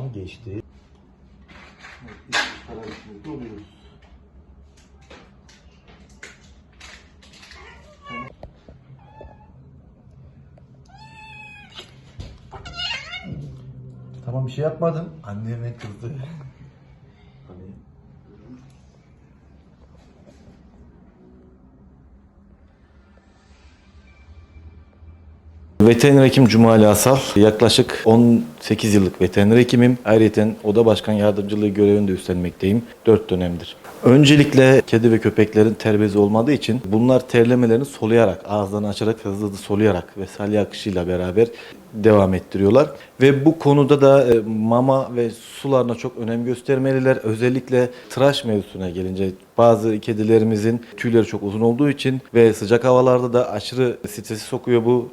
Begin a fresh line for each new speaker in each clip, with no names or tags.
Tamam geçti. Tamam bir şey yapmadım. Anneme kızdı.
Veteriner hekim Cumali Asal. Yaklaşık 18 yıllık veteriner hekimim. Ayrıca oda başkan yardımcılığı görevini de üstlenmekteyim. 4 dönemdir. Öncelikle kedi ve köpeklerin terbiyesi olmadığı için bunlar terlemelerini soluyarak, ağızlarını açarak, hızlı hızlı soluyarak ve salya akışıyla beraber devam ettiriyorlar. Ve bu konuda da e, mama ve sularına çok önem göstermeliler. Özellikle tıraş mevzusuna gelince bazı kedilerimizin tüyleri çok uzun olduğu için ve sıcak havalarda da aşırı stresi sokuyor bu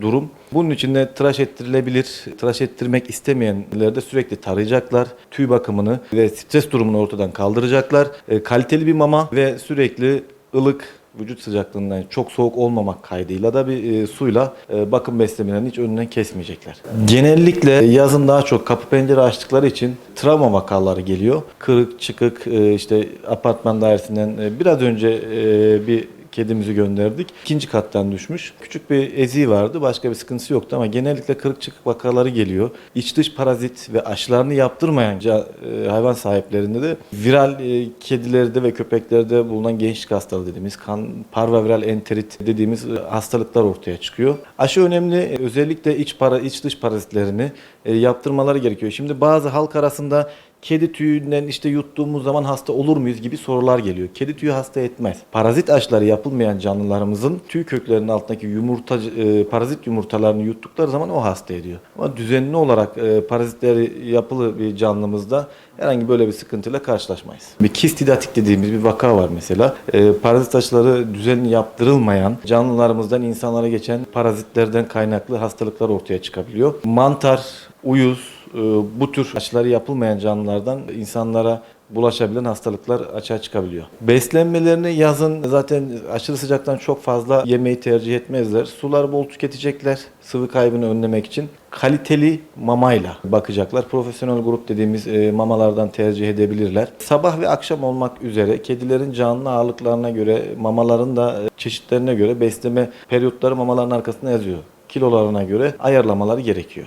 durum. Bunun için de tıraş ettirilebilir. Tıraş ettirmek istemeyenler de sürekli tarayacaklar. Tüy bakımını ve stres durumunu ortadan kaldıracaklar. E, kaliteli bir mama ve sürekli ılık vücut sıcaklığından çok soğuk olmamak kaydıyla da bir e, suyla e, bakım beslemelerini hiç önünden kesmeyecekler. Genellikle yazın daha çok kapı pencere açtıkları için travma vakaları geliyor. Kırık, çıkık, e, işte apartman dairesinden e, biraz önce e, bir kedimizi gönderdik. İkinci kattan düşmüş. Küçük bir eziği vardı. Başka bir sıkıntısı yoktu ama genellikle kırık çıkık vakaları geliyor. İç dış parazit ve aşılarını yaptırmayan e, hayvan sahiplerinde de viral e, kedilerde ve köpeklerde bulunan gençlik hastalığı dediğimiz kan parvaviral enterit dediğimiz e, hastalıklar ortaya çıkıyor. Aşı önemli. Özellikle iç para iç dış parazitlerini yaptırmaları gerekiyor. Şimdi bazı halk arasında kedi tüyünden işte yuttuğumuz zaman hasta olur muyuz gibi sorular geliyor. Kedi tüyü hasta etmez. Parazit aşıları yapılmayan canlılarımızın tüy köklerinin altındaki yumurta e, parazit yumurtalarını yuttukları zaman o hasta ediyor. Ama düzenli olarak e, parazitleri yapılı bir canlımızda herhangi böyle bir sıkıntıyla karşılaşmayız. Bir kistidatik dediğimiz bir vaka var mesela. E, parazit aşıları düzenli yaptırılmayan canlılarımızdan insanlara geçen parazitlerden kaynaklı hastalıklar ortaya çıkabiliyor. Mantar, uyuz, bu tür aşıları yapılmayan canlılardan insanlara bulaşabilen hastalıklar açığa çıkabiliyor. Beslenmelerini yazın zaten aşırı sıcaktan çok fazla yemeği tercih etmezler. Sular bol tüketecekler sıvı kaybını önlemek için. Kaliteli mamayla bakacaklar. Profesyonel grup dediğimiz e, mamalardan tercih edebilirler. Sabah ve akşam olmak üzere kedilerin canlı ağırlıklarına göre mamaların da e, çeşitlerine göre besleme periyotları mamaların arkasında yazıyor. Kilolarına göre ayarlamaları gerekiyor.